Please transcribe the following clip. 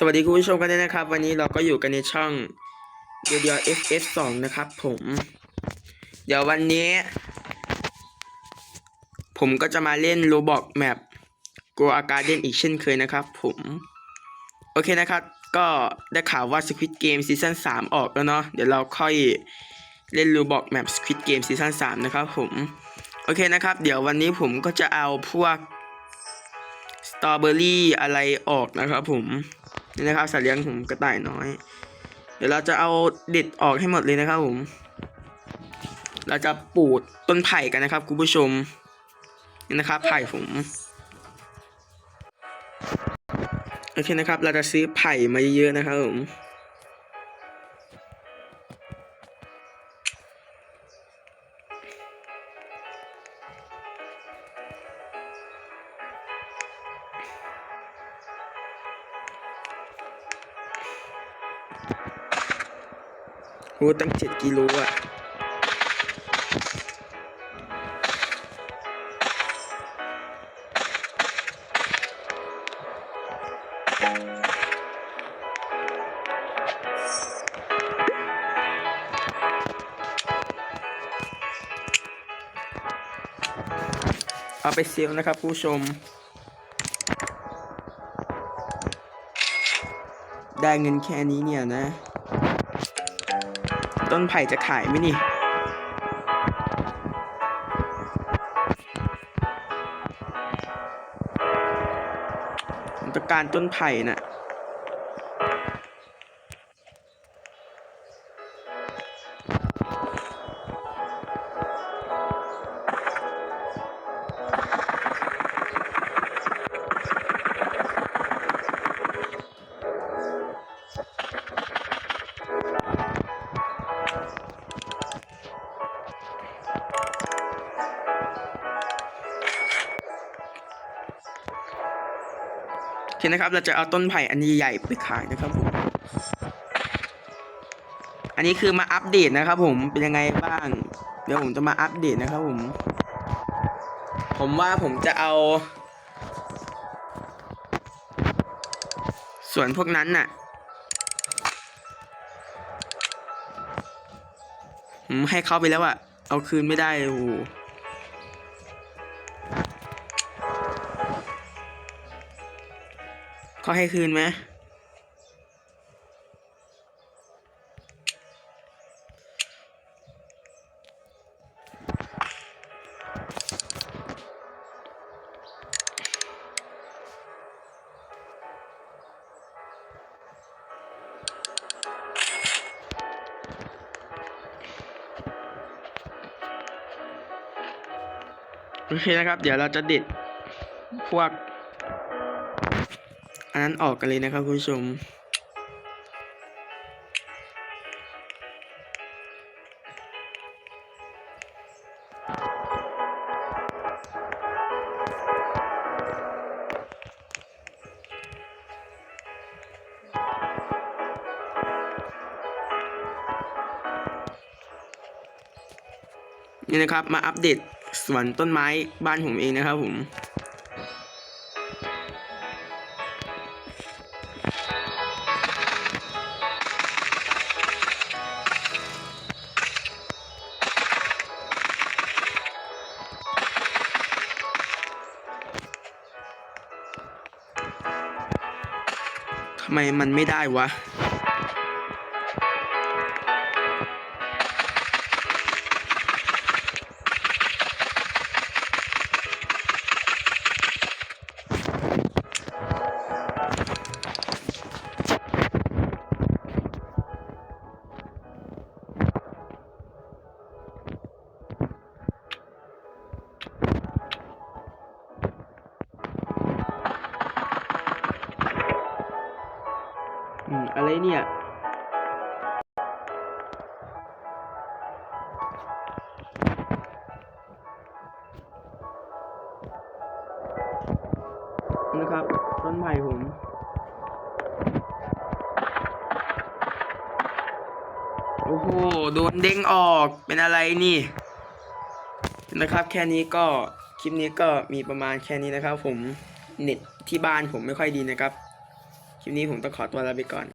สวัสดีคุณผู้ชมกันด้วยนะครับ วันนี้เราก็อยู่กันในช่องเดียวเดียว FS 2นะครับผม เดี๋ยววันนี้ ผมก็จะมาเล่น Roblox Map Go a Garden อีกเช่นเคยนะครับผม โอเคนะครับ ก็ได้ข่าวว่า Squid Game ซีซั่น3ออกแล้วเนาะเดี๋ยวเราค่อยเล่น Roblox Map Squid Game ซีซั่น3นะครับผม โอเคนะครับ เดี๋ยววันนี้ผมก็จะเอาพวกสตรอเบอรี่อะไรออกนะครับผม นี่นะครับสัตว์เลี้ยงผมกระต่ายน้อย เดี๋ยวเราจะเอาเด็ดออกให้หมดเลยนะครับผม เราจะปลูกต้นไผ่กันนะครับคุณผู้ชมนี่นะครับไผ่ผมโอเคนะครับ เราจะซื้อไผ่มาเยอะๆนะครับผม โหตั้งเจ็ดกิโลอะเอาไปเซลนะครับผู้ชม ได้เงินแค่นี้เนี่ยนะ ต้นไผ่จะขายไหมนี่ตการต้นไผ่น่ะ เคนะครับ เราจะเอาต้นไผ่อันใหญ่ไปขายนะครับผม อันนี้คือมาอัปเดตนะครับ ผมเป็นยังไงบ้าง เดี๋ยวผมจะมาอัปเดตนะครับผม ผมว่าผมจะเอา ส่วนพวกนั้นน่ะผมให้เขาไปแล้วอะเอาคืนไม่ได้โอ้ เขาให้คืนไหมโอเคนะครับ เดี๋ยวเราจะเด็ดพวก นนั้นออกกันเลยนะครับคุณผู้ชมนี่นะครับมาอัปเดตสวนต้นไม้บ้านผมเองนะครับผม ทำไมมันไม่ได้วะ เนี่ย นะครับ ต้นไผ่ผมโอ้โห โดนเด้งออก เป็นอะไรนี่ นะครับ แค่นี้ก็ คลิปนี้ก็มีประมาณแค่นี้นะครับ ผม เน็ตที่บ้านผมไม่ค่อยดีนะครับ คลิปลิปนี้ผมต้องขอตัวลาไปก่อน